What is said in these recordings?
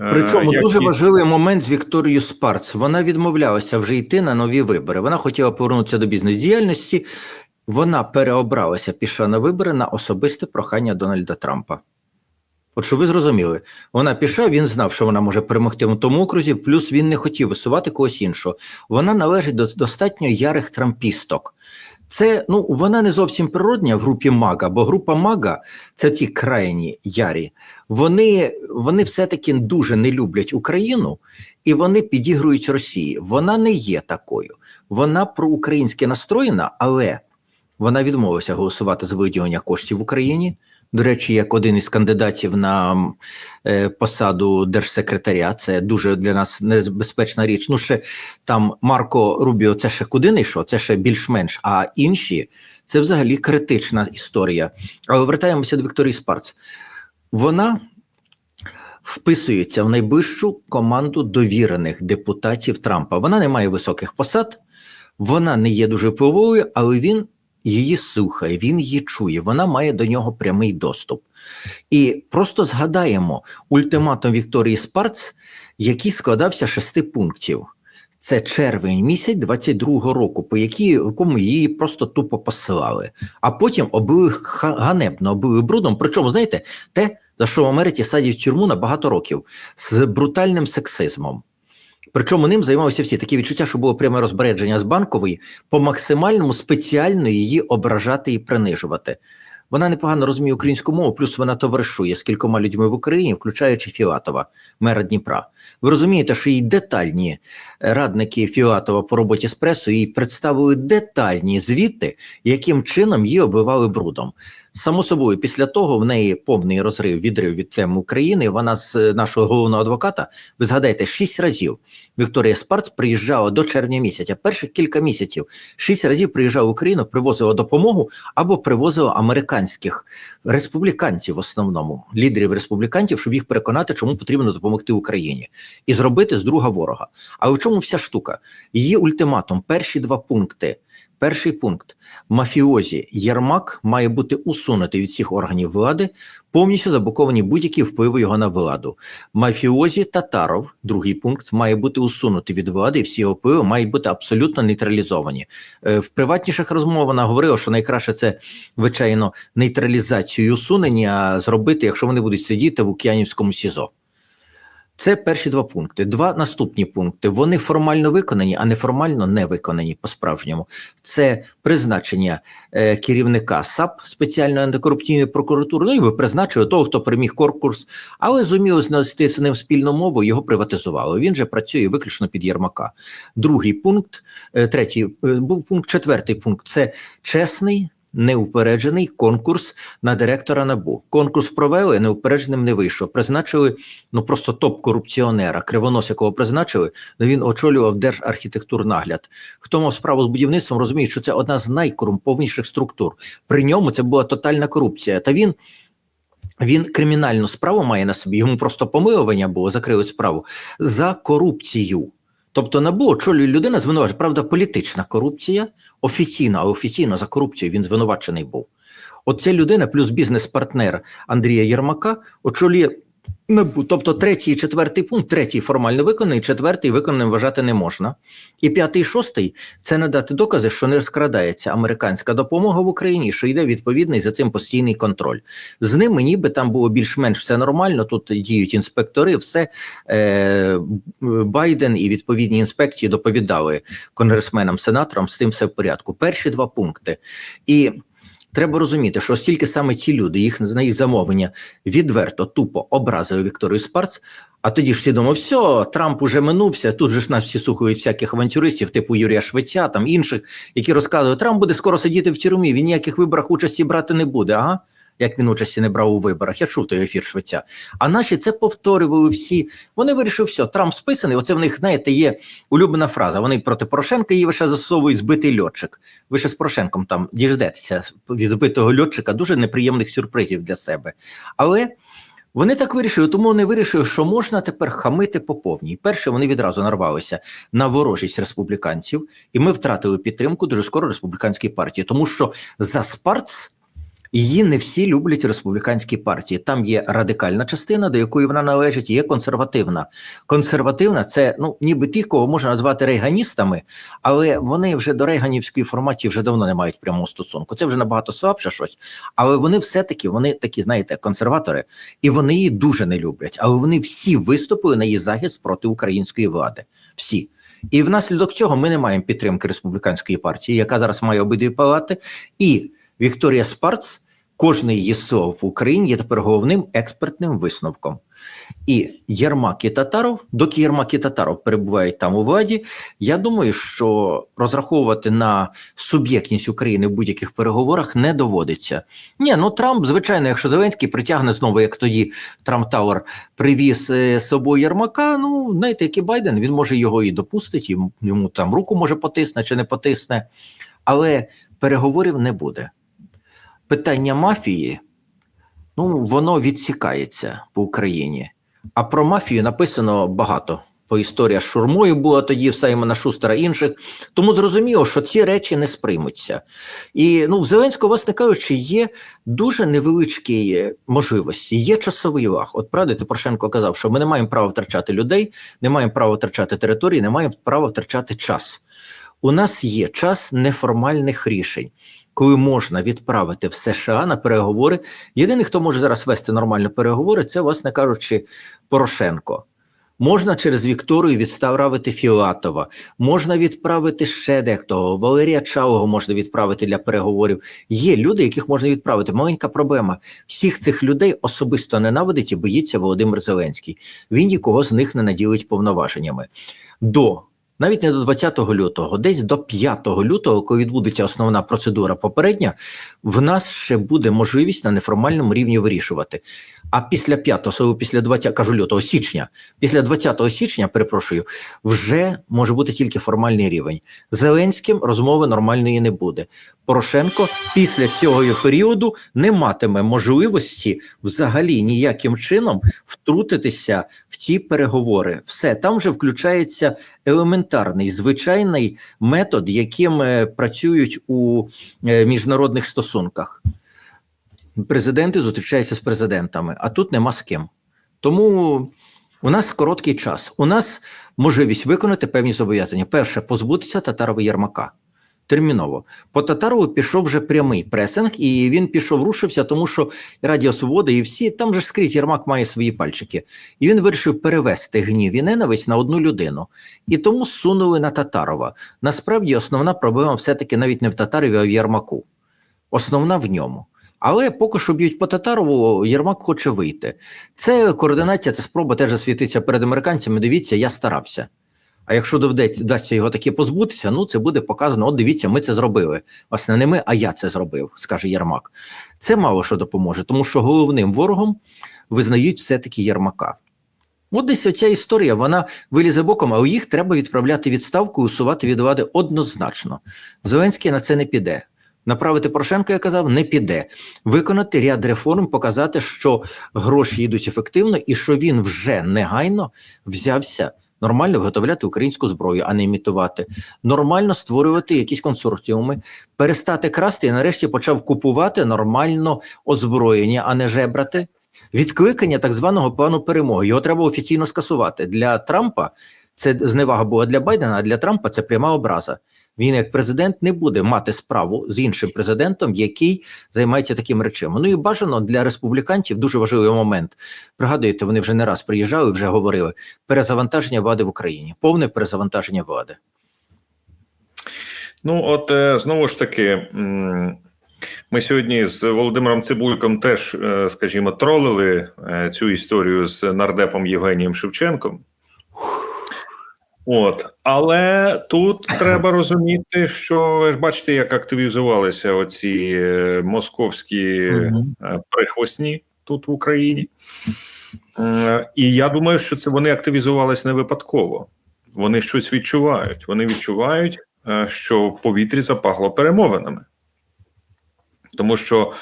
Е, Причому як дуже і- важливий момент з Вікторією Спарц. Вона відмовлялася вже йти на нові вибори. Вона хотіла повернутися до бізнес-діяльності. Вона переобралася, пішла на вибори на особисте прохання Дональда Трампа. От що ви зрозуміли, вона пішла, він знав, що вона може перемогти в тому окрузі, плюс він не хотів висувати когось іншого. Вона належить до достатньо ярих трампісток. Це ну вона не зовсім природня в групі Мага, бо група Мага це ті крайні ярі. Вони, вони все-таки дуже не люблять Україну і вони підігрують Росії. Вона не є такою. Вона проукраїнськи настроєна, але вона відмовилася голосувати за виділення коштів в Україні. До речі, як один із кандидатів на е, посаду держсекретаря, це дуже для нас небезпечна річ. Ну, ще там Марко Рубіо, це ще куди не йшов, це ще більш-менш. А інші це взагалі критична історія. Але вертаємося до Вікторії Спарц. Вона вписується в найближчу команду довірених депутатів Трампа. Вона не має високих посад, вона не є дуже впливовою, але він її слухає, він її чує, вона має до нього прямий доступ. І просто згадаємо ультиматум Вікторії Спарц, який складався шести пунктів. Це червень місяць 22-го року, по якій, якому її просто тупо посилали, а потім обили ганебно, обили брудом. Причому, знаєте, те, за що в Америці садять в тюрму на багато років з брутальним сексизмом. Причому ним займалися всі такі відчуття, що було пряме розбереження з банкової по максимальному спеціально її ображати і принижувати. Вона непогано розуміє українську мову, плюс вона товаришує з кількома людьми в Україні, включаючи Філатова, мера Дніпра. Ви розумієте, що їй детальні радники Філатова по роботі з пресою їй представили детальні звіти, яким чином її оббивали брудом. Само собою, після того в неї повний розрив, відрив від теми України. Вона з е, нашого головного адвоката, ви згадаєте, шість разів Вікторія Спарц приїжджала до червня місяця. Перших кілька місяців шість разів приїжджала в Україну, привозила допомогу або привозила американських республіканців, в основному лідерів республіканців, щоб їх переконати, чому потрібно допомогти Україні і зробити з друга ворога. Але в чому вся штука? Її ультиматум, перші два пункти. Перший пункт мафіозі Єрмак має бути усунутий від всіх органів влади, повністю заблоковані будь-які впливи його на владу. Мафіозі Татаров, другий пункт, має бути усунутий від влади, і всі його впливи мають бути абсолютно нейтралізовані. Е, В приватніших розмовах вона говорила, що найкраще це звичайно нейтралізацію і усунення зробити, якщо вони будуть сидіти в Лук'янівському СІЗО. Це перші два пункти. Два наступні пункти. Вони формально виконані, а неформально не виконані по-справжньому. Це призначення е, керівника САП спеціальної антикорупційної прокуратури. Ну і ви призначили того, хто переміг конкурс, але зуміло знайти з ним спільну мову. Його приватизували. Він же працює виключно під Єрмака. Другий пункт, е, третій е, був пункт, четвертий пункт. Це чесний. Неупереджений конкурс на директора НАБУ. Конкурс провели, неупередженим не вийшов. Призначили ну просто топ-корупціонера, кривонос, якого призначили, ну він очолював Держархітектурнагляд. Хто мав справу з будівництвом, розуміє, що це одна з найкорумповніших структур. При ньому це була тотальна корупція. Та він. Він кримінальну справу має на собі, йому просто помилування було, закрили справу за корупцію. Тобто НАБУ очолює людина звинувачена, правда, політична корупція, офіційно, а офіційно за корупцію він звинувачений був. Оця людина, плюс бізнес-партнер Андрія Єрмака, очолює. Тобто третій і четвертий пункт, третій формально виконаний, четвертий виконаним вважати не можна. І п'ятий, шостий це надати докази, що не скрадається американська допомога в Україні, що йде відповідний за цим постійний контроль. З ними ніби там було більш-менш все нормально. Тут діють інспектори, все е, Байден і відповідні інспекції доповідали конгресменам, сенаторам, з тим все в порядку. Перші два пункти. І треба розуміти, що стільки саме ті люди, їх на їх замовлення відверто, тупо образили Вікторію Спарц. А тоді ж всі думали, все, Трамп уже минувся. Тут же ж нас всі слухають всяких авантюристів, типу Юрія Швеця, там інших, які розказують, Трамп буде скоро сидіти в тюрмі, він ніяких виборах участі брати не буде. Ага. Як він участі не брав у виборах, я чув той ефір Швеця. А наші це повторювали всі. Вони вирішили, все, Трамп списаний. Оце в них, знаєте, є улюблена фраза. Вони проти Порошенка її лише засовують збитий льотчик. Ви ще з Порошенком там діждетеся від збитого льотчика дуже неприємних сюрпризів для себе. Але вони так вирішили, тому вони вирішили, що можна тепер хамити по повній. Перше, вони відразу нарвалися на ворожість республіканців, і ми втратили підтримку дуже скоро республіканської партії, тому що за Спарц Її не всі люблять республіканські партії. Там є радикальна частина, до якої вона належить, і є консервативна. Консервативна це ну ніби ті, кого можна назвати рейганістами, але вони вже до рейганівської формації вже давно не мають прямого стосунку. Це вже набагато слабше щось. Але вони все-таки вони такі, знаєте, консерватори, і вони її дуже не люблять. Але вони всі виступили на її захист проти української влади. Всі. І внаслідок цього ми не маємо підтримки республіканської партії, яка зараз має обидві палати, і Вікторія Спарц, кожне її слово в Україні є тепер головним експертним висновком. І Єрмак і Татаров, доки Єрмак і Татаров перебувають там у владі, я думаю, що розраховувати на суб'єктність України в будь-яких переговорах не доводиться. Ні, ну Трамп, звичайно, якщо Зеленський притягне знову, як тоді Трамп Тауер привіз е, з собою Єрмака, ну знаєте, як і Байден, він може його і допустить, йому там руку може потисне чи не потисне, але переговорів не буде. Питання мафії, ну, воно відсікається по Україні. А про мафію написано багато. По історія з Шурмою була тоді в Саймона Шустера інших. Тому зрозуміло, що ці речі не сприймуться. І ну, в Зеленського, власне кажучи, є дуже невеличкі можливості, є часовий лаг. От правда, Порошенко казав, що ми не маємо права втрачати людей, не маємо права втрачати території, не маємо права втрачати час. У нас є час неформальних рішень, коли можна відправити в США на переговори. Єдиний, хто може зараз вести нормальні переговори, це, власне кажучи, Порошенко. Можна через Вікторію відставити Філатова, можна відправити ще дехто, Валерія Чалого можна відправити для переговорів. Є люди, яких можна відправити. Маленька проблема. Всіх цих людей особисто ненавидить і боїться Володимир Зеленський. Він нікого з них не наділить повноваженнями. До навіть не до 20 лютого, десь до 5 лютого, коли відбудеться основна процедура попередня, в нас ще буде можливість на неформальному рівні вирішувати. А після 5, особливо після 20, кажу лютого січня, після 20 січня, перепрошую, вже може бути тільки формальний рівень. Зеленським розмови нормальної не буде. Порошенко після цього періоду не матиме можливості взагалі ніяким чином втрутитися в ці переговори. Все там вже включається елементарний звичайний метод, яким е, працюють у е, міжнародних стосунках. Президенти зустрічаються з президентами, а тут нема з ким. Тому у нас короткий час. У нас можливість виконати певні зобов'язання. Перше, позбутися татарова Єрмака. Терміново по Татарову пішов вже прямий пресинг, і він пішов, рушився, тому що Радіо Свобода і всі там же скрізь Єрмак має свої пальчики, і він вирішив перевести гнів і ненависть на одну людину, і тому сунули на Татарова. Насправді, основна проблема все-таки навіть не в Татарові, а в Єрмаку. Основна в ньому. Але поки що б'ють по Татарову, Єрмак хоче вийти. Це координація, це спроба теж засвітитися перед американцями. Дивіться, я старався. А якщо доведеться вдасться його таки позбутися, ну це буде показано. От дивіться, ми це зробили. Власне, не ми, а я це зробив, скаже Єрмак. Це мало що допоможе, тому що головним ворогом визнають все-таки Єрмака. От десь оця історія, вона вилізе боком, а їх треба відправляти відставку і усувати від влади однозначно. Зеленський на це не піде. Направити Порошенка, я казав, не піде. Виконати ряд реформ, показати, що гроші йдуть ефективно, і що він вже негайно взявся нормально виготовляти українську зброю, а не імітувати, нормально створювати якісь консорціуми, перестати красти і нарешті почав купувати нормально озброєння, а не жебрати. Відкликання так званого плану перемоги. Його треба офіційно скасувати для Трампа. Це зневага була для Байдена, а для Трампа це пряма образа. Він, як президент, не буде мати справу з іншим президентом, який займається такими речами. Ну і бажано для республіканців дуже важливий момент. Пригадуєте, вони вже не раз приїжджали, вже говорили перезавантаження влади в Україні, повне перезавантаження влади. Ну, от е, знову ж таки, ми сьогодні з Володимиром Цибульком теж, е, скажімо, тролили е, цю історію з нардепом Євгенієм Шевченком. От, але тут треба розуміти, що ви ж бачите, як активізувалися оці е, московські е, прихвостні тут в Україні. Е, І я думаю, що це вони активізувалися не випадково. Вони щось відчувають. Вони відчувають, що в повітрі запахло перемовинами. Тому що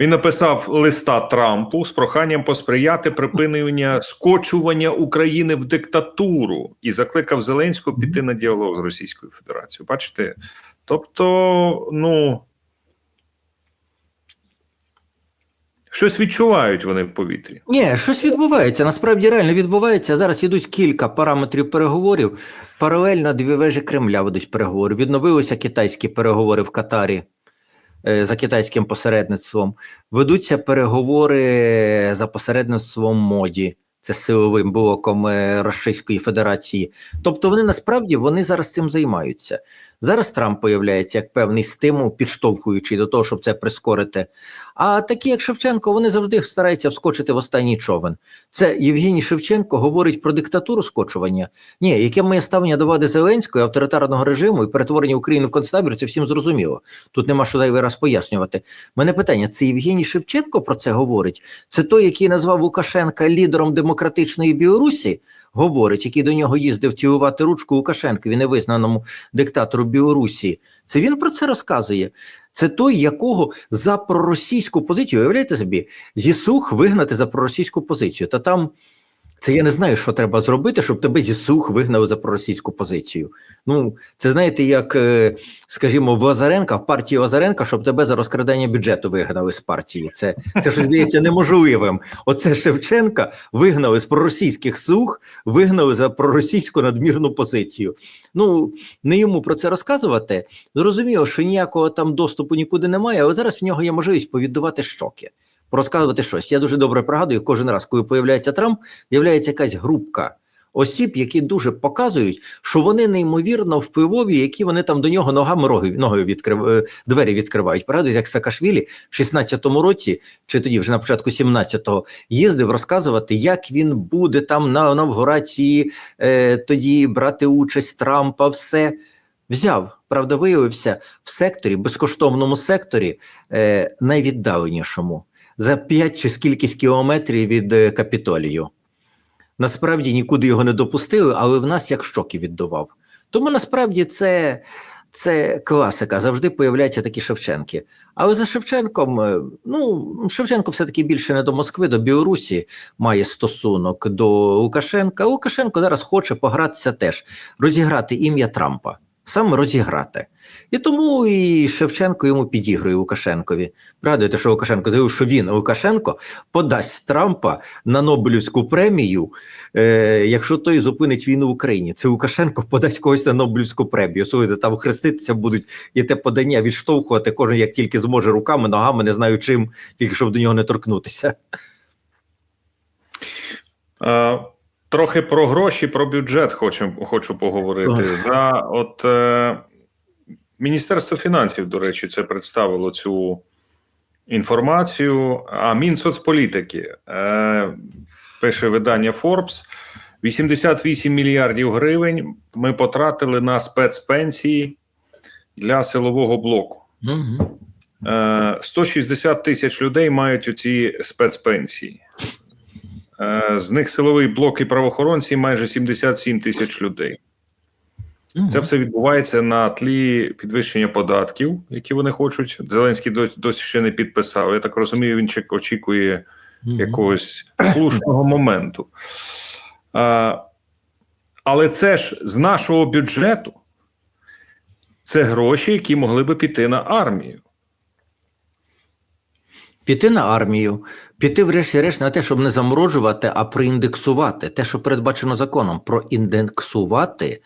він написав листа Трампу з проханням посприяти припинення скочування України в диктатуру і закликав Зеленського піти на діалог з Російською Федерацією. Бачите? Тобто, ну Щось відчувають вони в повітрі. Ні, щось відбувається. Насправді реально відбувається. Зараз ідуть кілька параметрів переговорів. Паралельно дві вежі Кремля ведуть переговори. Відновилися китайські переговори в Катарі за китайським посередництвом. Ведуться переговори за посередництвом моді. Це силовим блоком е, Російської Федерації. Тобто вони насправді вони зараз цим займаються. Зараз Трамп появляється як певний стимул, підштовхуючий до того, щоб це прискорити. А такі, як Шевченко, вони завжди стараються вскочити в останній човен. Це Євгеній Шевченко говорить про диктатуру скочування. Ні, яке моє ставлення до влади Зеленської, авторитарного режиму і перетворення України в концтабір, це всім зрозуміло. Тут нема що зайвий раз пояснювати. Мене питання: це Євгеній Шевченко про це говорить? Це той, який назвав Лукашенка лідером демократичної Білорусі, говорить, який до нього їздив цілувати ручку Лукашенкові, невизнаному диктатору Білорусі. Це він про це розказує. Це той, якого за проросійську позицію, уявляєте собі, зі сух вигнати за проросійську позицію. Та там це я не знаю, що треба зробити, щоб тебе зі сух вигнали за проросійську позицію. Ну, це знаєте, як, е, скажімо, в Озаренка, в партії Озаренка, щоб тебе за розкрадання бюджету вигнали з партії. Це, це щось здається неможливим. Оце Шевченка вигнали з проросійських сух, вигнали за проросійську надмірну позицію. Ну, не йому про це розказувати. Зрозуміло, що ніякого там доступу нікуди немає, але зараз в нього є можливість повіддувати щоки, порозказувати щось. Я дуже добре пригадую, кожен раз, коли появляється Трамп, з'являється якась групка осіб, які дуже показують, що вони неймовірно впливові, які вони там до нього ногами роги, ноги відкрив, е, двері відкривають. Пригадують, як Саакашвілі в 16-му році, чи тоді вже на початку 17-го, їздив розказувати, як він буде там на інавгурації е, тоді брати участь Трампа, все. Взяв, правда, виявився в секторі, безкоштовному секторі, е, найвіддаленішому, за 5 чи скількись кілометрів від е, Капітолію. Насправді нікуди його не допустили, але в нас як щоки віддавав. Тому насправді це, це класика. Завжди появляються такі Шевченки. Але за Шевченком, е, ну Шевченко все-таки більше не до Москви, до Білорусі має стосунок до Лукашенка. Лукашенко зараз хоче погратися теж, розіграти ім'я Трампа. Саме розіграти. І тому і Шевченко йому підігрує Лукашенкові. Пригадуєте, що Лукашенко заявив, що він, Лукашенко, подасть Трампа на Нобелівську премію, е, якщо той зупинить війну в Україні. Це Лукашенко подасть когось на Нобелівську премію. Слухайте, там хреститися будуть і те подання відштовхувати кожен як тільки зможе руками, ногами, не знаю чим, тільки щоб до нього не торкнутися. Трохи про гроші, про бюджет хочу, хочу поговорити. За от е, Міністерство фінансів, до речі, це представило цю інформацію. А Мінсоцполітики е, пише видання Forbes: 88 мільярдів гривень ми потратили на спецпенсії для силового блоку. Угу. Е, 160 тисяч людей мають оці спецпенсії. Е, З них силовий блок і правоохоронці майже 77 тисяч людей. Це все відбувається на тлі підвищення податків, які вони хочуть. Зеленський досі, досі ще не підписав. Я так розумію, він очікує якогось слушного моменту. А, але це ж з нашого бюджету це гроші, які могли би піти на армію. Піти на армію, піти, врешті-решт, на те, щоб не заморожувати, а проіндексувати те, що передбачено законом, проіндексувати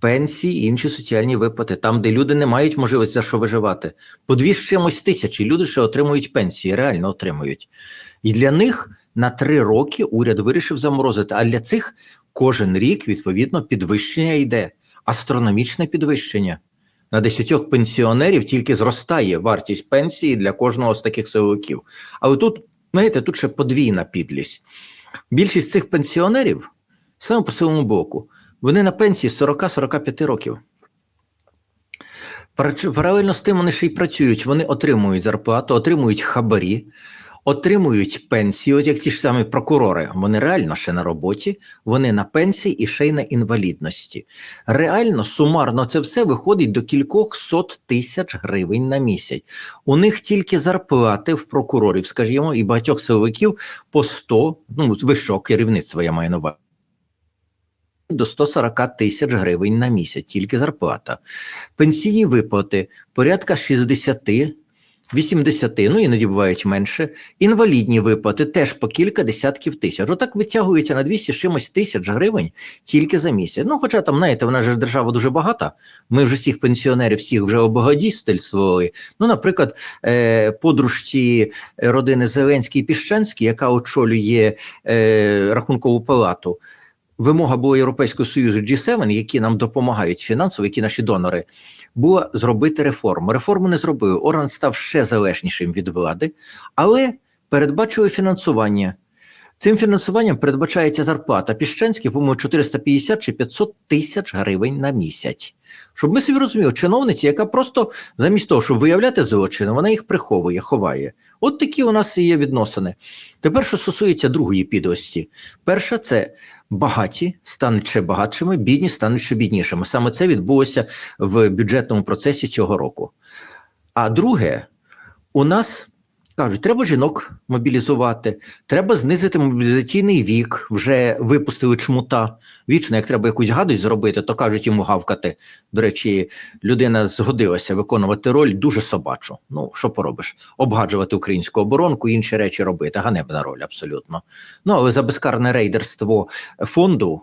пенсії і інші соціальні виплати, там, де люди не мають можливості за що виживати. По дві з чимось тисячі люди ще отримують пенсії, реально отримують. І для них на три роки уряд вирішив заморозити. А для цих кожен рік, відповідно, підвищення йде, астрономічне підвищення. На десятьох пенсіонерів тільки зростає вартість пенсії для кожного з таких силовиків. Але тут, знаєте, тут ще подвійна підлість. Більшість цих пенсіонерів, саме по силовому боку, вони на пенсії 40-45 років. Паралельно з тим вони ще й працюють, вони отримують зарплату, отримують хабарі, отримують пенсію, от як ті ж самі прокурори. Вони реально ще на роботі, вони на пенсії і ще й на інвалідності. Реально, сумарно, це все виходить до кількох сот тисяч гривень на місяць. У них тільки зарплати в прокурорів, скажімо, і багатьох силовиків по 100, ну, вищого керівництва я маю на увазі. До 140 тисяч гривень на місяць, тільки зарплата. Пенсійні виплати порядка 60 80, ну іноді бувають менше. Інвалідні виплати теж по кілька десятків тисяч. Отак витягується на 200 чимось тисяч гривень тільки за місяць. Ну, хоча там, знаєте, вона ж держава дуже багата. Ми вже всіх пенсіонерів, всіх вже обагодістельствували. Ну, наприклад, е, подружці родини Зеленський Піщанський, яка очолює е, рахункову палату. Вимога була Європейського Союзу G7, які нам допомагають фінансово, які наші донори, була зробити реформу. Реформу не зробили. Оран став ще залежнішим від влади, але передбачили фінансування. Цим фінансуванням передбачається зарплата Піщанській, по-моєму, 450 чи 500 тисяч гривень на місяць. Щоб ми собі розуміли, чиновниці, яка просто замість того, щоб виявляти злочини, вона їх приховує, ховає. От такі у нас є відносини. Тепер, що стосується другої підлості, перша це багаті стануть ще багатшими, бідні стануть ще біднішими. Саме це відбулося в бюджетному процесі цього року. А друге, у нас кажуть, треба жінок мобілізувати, треба знизити мобілізаційний вік. Вже випустили чмута. Вічно, як треба якусь гадость зробити, то кажуть йому гавкати. До речі, людина згодилася виконувати роль дуже собачу. Ну, що поробиш? Обгаджувати українську оборонку, інші речі робити. Ганебна роль, абсолютно. Ну, але за безкарне рейдерство фонду.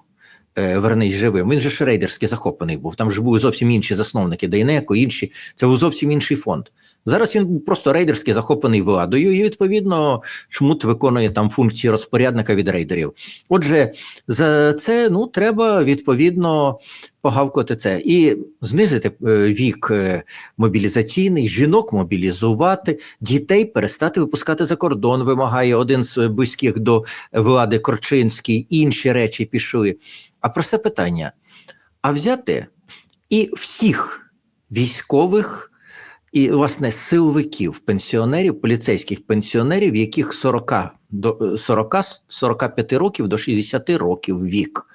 е, Вернись живим. Він же ж рейдерськи захоплений був. Там ж були зовсім інші засновники, Дейнеко, інші. Це був зовсім інший фонд. Зараз він просто рейдерськи захоплений владою, і відповідно чмут виконує там функції розпорядника від рейдерів. Отже, за це ну треба відповідно погавкати це і знизити е, вік е, мобілізаційний, жінок мобілізувати, дітей перестати випускати за кордон. Вимагає один з близьких до влади Корчинський. Інші речі пішли. А просте питання: а взяти і всіх військових і власне силовиків, пенсіонерів, поліцейських пенсіонерів, яких 40 до 40 45 років до 60 років вік.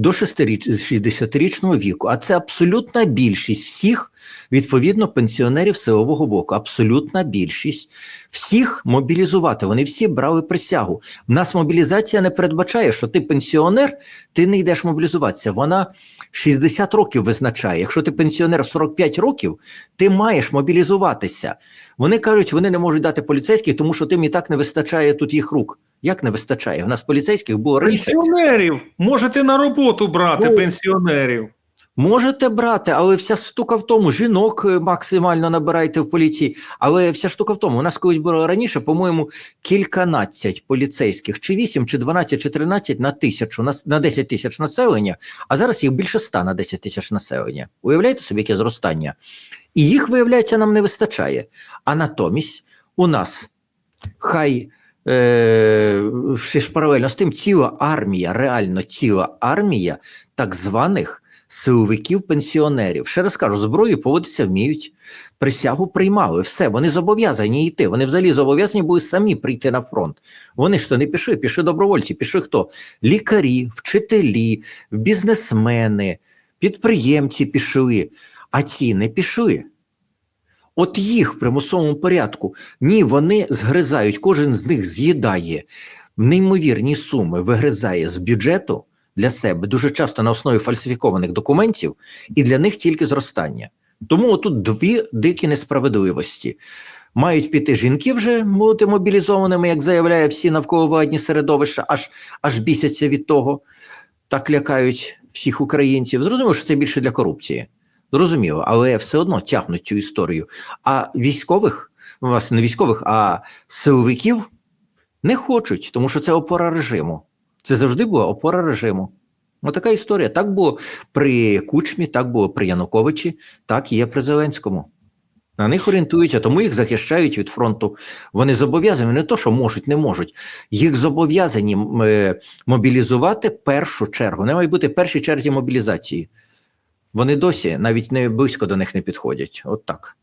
До 60-річного віку, а це абсолютна більшість всіх відповідно пенсіонерів силового боку. Абсолютна більшість всіх мобілізувати. Вони всі брали присягу. В нас мобілізація не передбачає, що ти пенсіонер, ти не йдеш мобілізуватися. Вона 60 років визначає. Якщо ти пенсіонер 45 років, ти маєш мобілізуватися. Вони кажуть, вони не можуть дати поліцейських, тому що тим і так не вистачає тут їх рук. Як не вистачає? У нас поліцейських було раніше. Пенсіонерів можете на роботу брати Ну, пенсіонерів. Можете брати, але вся штука в тому, жінок е, максимально набирайте в поліції. Але вся штука в тому, у нас колись було раніше, по-моєму, кільканадцять поліцейських, чи 8, чи 12, чи 13 на тисячу, на, на 10 тисяч населення, а зараз їх більше 100 на 10 тисяч населення. Уявляєте собі, яке зростання? І їх, виявляється, нам не вистачає. А натомість у нас хай е, ж паралельно з тим ціла армія, реально ціла армія так званих силовиків-пенсіонерів. Ще раз кажу, зброю поводитися вміють, присягу приймали, все, вони зобов'язані йти. Вони взагалі зобов'язані були самі прийти на фронт. Вони ж то не пішли, пішли добровольці, пішли хто? Лікарі, вчителі, бізнесмени, підприємці пішли, а ці не пішли. От їх в примусовому порядку. Ні, вони згризають, кожен з них з'їдає неймовірні суми, вигризає з бюджету для себе дуже часто на основі фальсифікованих документів, і для них тільки зростання. Тому тут дві дикі несправедливості. Мають піти жінки вже бути мобілізованими, як заявляє всі навколовладні середовища, аж аж бісяться від того, так лякають всіх українців. Зрозуміло, що це більше для корупції. Зрозуміло, але все одно тягнуть цю історію. А військових, власне, не військових, а силовиків не хочуть, тому що це опора режиму. Це завжди була опора режиму. Ну, така історія. Так було при Кучмі, так було при Януковичі, так і є при Зеленському. На них орієнтуються, тому їх захищають від фронту. Вони зобов'язані не то, що можуть, не можуть. Їх зобов'язані е, мобілізувати першу чергу. Не мають бути першій черзі мобілізації. Вони досі навіть не близько до них не підходять. От так.